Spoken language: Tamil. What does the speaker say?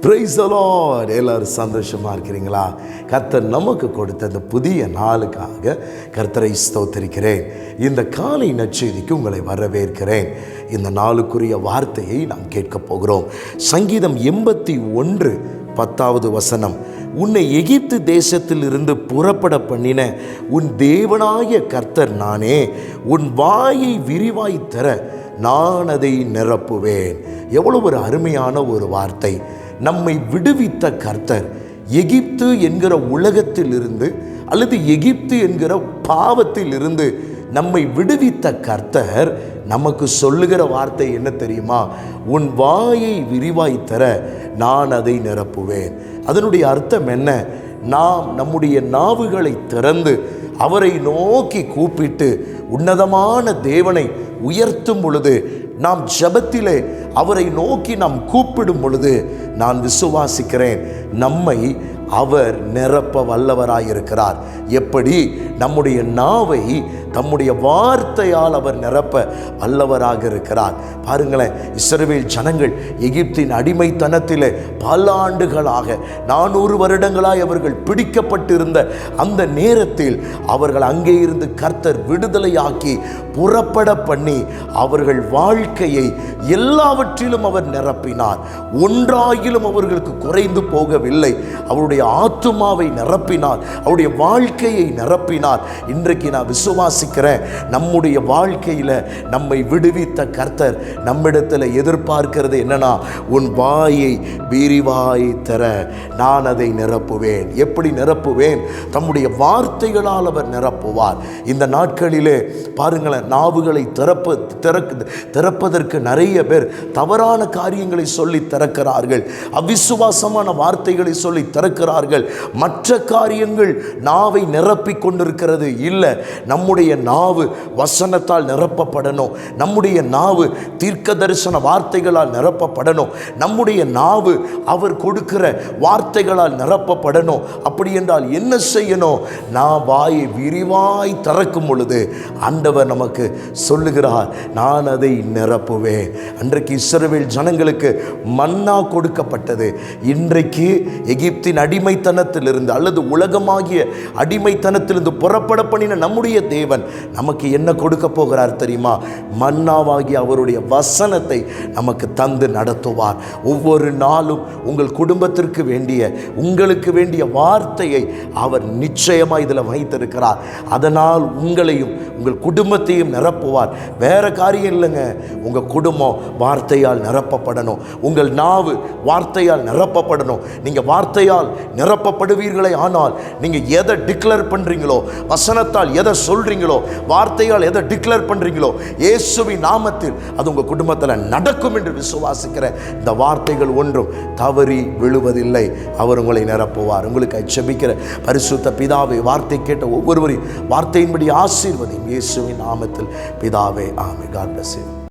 பிரைஸ் அலாட் எல்லாரும் சந்தோஷமா இருக்கிறீங்களா? கர்த்தர் நமக்கு கொடுத்த அந்த புதிய நாளுக்காக கர்த்தரை ஸ்தோத்தரிக்கிறேன். இந்த காலை நச்செய்திக்கு உங்களை வரவேற்கிறேன். இந்த நாளுக்குரிய வார்த்தையை நாம் கேட்கப் போகிறோம். சங்கீதம் எண்பத்தி ஒன்று பத்தாவது வசனம். உன்னை எகிப்து தேசத்தில் இருந்து புறப்பட பண்ணின உன் தேவனாய கர்த்தர் நானே. உன் வாயை விரிவாய் தர நான் அதை நிரப்புவேன். எவ்வளவு ஒரு அருமையான ஒரு வார்த்தை. நம்மை விடுவித்த கர்த்தர். எகிப்து என்கிற உலகத்திலிருந்து அல்லது எகிப்து என்கிற பாவத்தில் இருந்து நம்மை விடுவித்த கர்த்தர் நமக்கு சொல்லுகிற வார்த்தை என்ன தெரியுமா? உன் வாயை விரிவாய் தர நான் அதை நிரப்புவேன். அதனுடைய அர்த்தம் என்ன? நாம் நம்முடைய நாவுகளை திறந்து அவரை நோக்கி கூப்பிட்டு உன்னதமான தேவனை உயர்த்தும் பொழுது நாம் ஜபத்திலே அவரை நோக்கி நாம் கூப்பிடும் பொழுது நான் விசுவாசிக்கிறேன். நம்மை அவர் நிரப்ப வல்லவராயிருக்கிறார். எப்படி? நம்முடைய நாவை தம்முடைய வார்த்தையால் அவர் நிரப்ப வல்லவராக இருக்கிறார் பாருங்களேன் இஸ்ரவேல் ஜனங்கள் எகிப்தின் அடிமைத்தனத்தில் பல ஆண்டுகளாக நானூறு வருடங்களாய் அவர்கள் பிடிக்கப்பட்டிருந்த அந்த நேரத்தில் அவர்கள் அங்கே இருந்து கர்த்தர் விடுதலையாக்கி புறப்பட பண்ணி அவர்கள் வாழ்க்கையை எல்லாவற்றிலும் அவர் நிரப்பினார். ஒன்றாயிலும் அவர்களுக்கு குறைந்து போகவில்லை. அவருடைய ஆத்துமாவை நிரப்பினார். அவருடைய வாழ்க்கையை நிரப்பினார். இன்றைக்கு நான் விசுவாசிக்கிறேன் நம்முடைய வாழ்க்கையில் நம்மை விடுவித்த கர்த்தர் நம்மிடத்தில் எதிர்பார்க்கிறது என்னன்னா உன் வாயை விரிவாய் தர நான் அதை நிரப்புவேன். எப்படி நிரப்புவேன்? தம்முடைய வார்த்தைகளால் அவர் நிரப்புவார். இந்த நாட்களிலே பாருங்களேன் நாவுகளை திறப்பு திறக்கு திறப்பதற்கு நிறைய பேர் தவறான காரியங்களை சொல்லி திறக்கிறார்கள். அவிசுவாசமான வார்த்தைகளை சொல்லி திறக்கிறார் திறக்கிறார்கள் மற்ற காரியங்கள் நாவை நிரப்பி கொண்டிருக்கிறது இல்லை. நம்முடைய நாவு வசனத்தால் நிரப்பப்படணும். நம்முடைய நாவு தீர்க்க தரிசன வார்த்தைகளால் நிரப்பப்படணும். நம்முடைய நாவு அவர் கொடுக்கிற வார்த்தைகளால் நிரப்பப்படணும். அப்படி என்றால் என்ன செய்யணும்? நான் வாயை விரிவாய் திறக்கும் பொழுது ஆண்டவர் நமக்கு சொல்லுகிறார் நான் அதை நிரப்புவேன். அன்றைக்கு இஸ்ரவேல் ஜனங்களுக்கு மன்னா கொடுக்கப்பட்டது. இன்றைக்கு எகிப்தின் அடி அடிமைத்தனத்திலிருந்து அல்லது உலகமாகிய அடிமைத்தனத்திலிருந்து புறப்பட பண்ணின நம்முடைய தேவன் நமக்கு என்ன கொடுக்க போகிறார் தெரியுமா? மன்னாவாகிய அவருடைய வசனத்தை நமக்கு தந்து நடத்துவார். ஒவ்வொரு நாளும் உங்கள் குடும்பத்திற்கு வேண்டிய உங்களுக்கு வேண்டிய வார்த்தையை அவர் நிச்சயமாக இதில் வைத்திருக்கிறார். அதனால் உங்களையும் உங்கள் குடும்பத்தையும் நிரப்புவார். வேற காரியம் இல்லைங்க. உங்கள் குடும்பம் வார்த்தையால் நிரப்பப்படணும். உங்கள் நாவு வார்த்தையால் நிரப்பப்படணும். நீங்கள் வார்த்தையால் நிரப்பப்படுவீர்களே. ஆனால் நீங்கள் எதை டிக்ளேர் பண்ணுறீங்களோ வசனத்தால் எதை சொல்கிறீங்களோ வார்த்தையால் எதை டிக்ளேர் பண்ணுறீங்களோ இயேசுவின் நாமத்தில் அது உங்கள் குடும்பத்தில் நடக்கும் என்று விசுவாசிக்கிற இந்த வார்த்தைகள் ஒன்றும் தவறி விழுவதில்லை. அவர் உங்களை நிரப்புவார். உங்களுக்கு அச்சபிக்கிற பரிசுத்த பிதாவை வார்த்தை கேட்ட ஒவ்வொருவரையும் வார்த்தையின்படி ஆசீர்வதி இயேசுவின் நாமத்தில். பிதாவே ஆமை காட் பிளஸ்